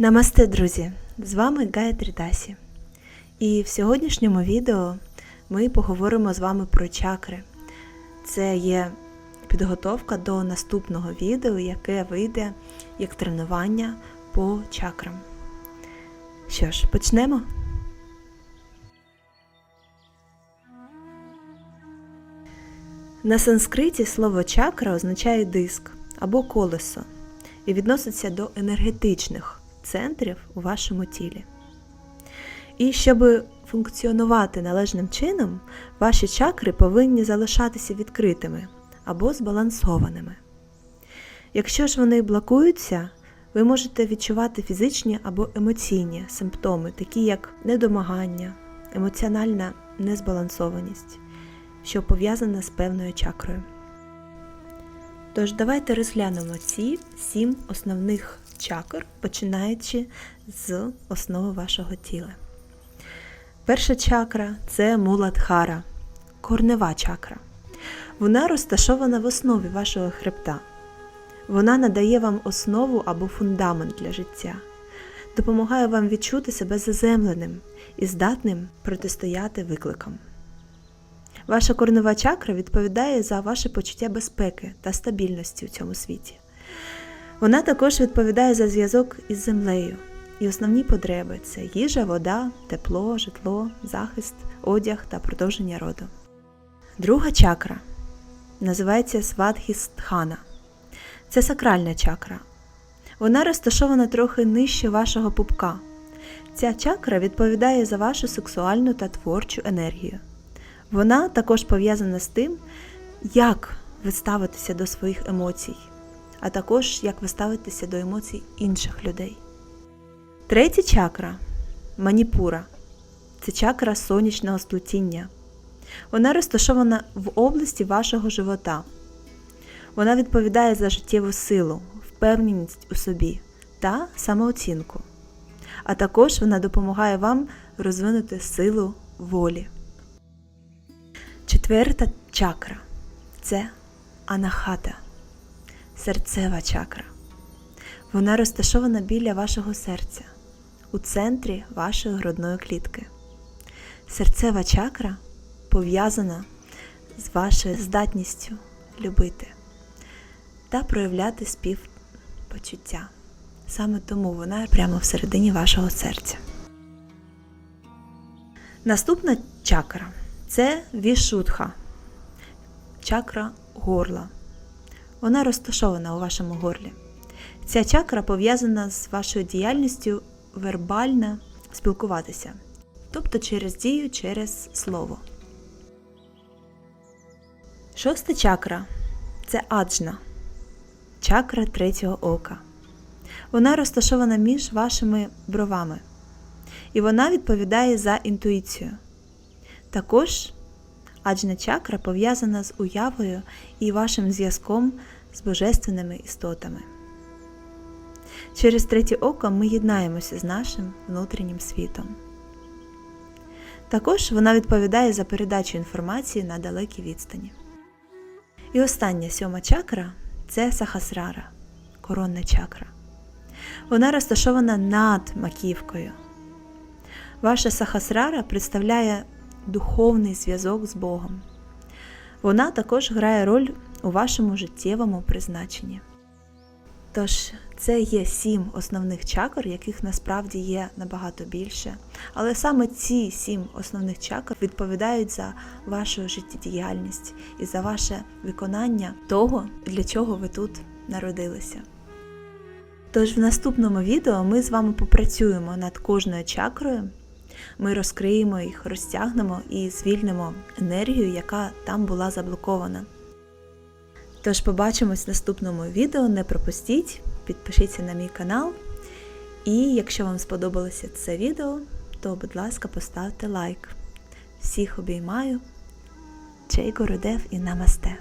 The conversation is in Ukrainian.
Намасте, друзі! З вами Гая Трідасі. І в сьогоднішньому відео ми поговоримо з вами про чакри. Це є підготовка до наступного відео, яке вийде як тренування по чакрам. Що ж, почнемо? На санскриті слово чакра означає диск або колесо і відноситься до енергетичних центрів у вашому тілі. І щоб функціонувати належним чином, ваші чакри повинні залишатися відкритими або збалансованими. Якщо ж вони блокуються, ви можете відчувати фізичні або емоційні симптоми, такі як недомагання, емоціональна незбалансованість, що пов'язана з певною чакрою. Тож давайте розглянемо ці сім основних чакр, починаючи з основи вашого тіла. Перша чакра це муладхара, корнева чакра. Вона розташована в основі вашого хребта. Вона надає вам основу або фундамент для життя, допомагає вам відчути себе заземленим і здатним протистояти викликам. Ваша корнева чакра відповідає за ваше почуття безпеки та стабільності у цьому світі. Вона також відповідає за зв'язок із землею і основні потреби це їжа, вода, тепло, житло, захист, одяг та продовження роду. Друга чакра називається Свадхістхана. Це сакральна чакра. Вона розташована трохи нижче вашого пупка. Ця чакра відповідає за вашу сексуальну та творчу енергію. Вона також пов'язана з тим, як ви ставитеся до своїх емоцій, а також як ви ставитеся до емоцій інших людей. Третя чакра маніпура це чакра сонячного сплетіння. Вона розташована в області вашого живота. Вона відповідає за життєву силу, впевненість у собі та самооцінку. А також вона допомагає вам розвинути силу волі. Четверта чакра це анахата, серцева чакра. Вона розташована біля вашого серця, у центрі вашої грудної клітки. Серцева чакра пов'язана з вашою здатністю любити та проявляти співпочуття. Саме тому вона прямо всередині вашого серця. Наступна чакра це вішутха, чакра горла. Вона розташована у вашому горлі. Ця чакра пов'язана з вашою діяльністю вербально спілкуватися, тобто через дію, через слово. Шоста чакра це аджна, чакра третього ока. Вона розташована між вашими бровами, і вона відповідає за інтуїцію. Також аджна чакра пов'язана з уявою і вашим зв'язком з божественними істотами. Через третє око ми єднаємося з нашим внутрішнім світом. Також вона відповідає за передачу інформації на далекій відстані. І остання сьома чакра це сахасрара, коронна чакра. Вона розташована над маківкою. Ваша сахасрара представляє духовний зв'язок з Богом. Вона також грає роль у вашому життєвому призначенні. Тож, це є сім основних чакр, яких насправді є набагато більше. Але саме ці сім основних чакр відповідають за вашу життєдіяльність і за ваше виконання того, для чого ви тут народилися. Тож в наступному відео ми з вами попрацюємо над кожною чакрою. Ми розкриємо їх, розтягнемо і звільнимо енергію, яка там була заблокована. Тож побачимось в наступному відео, не пропустіть, підпишіться на мій канал. І якщо вам сподобалося це відео, то, будь ласка, поставте лайк. Всіх обіймаю. Чей Городев і намасте!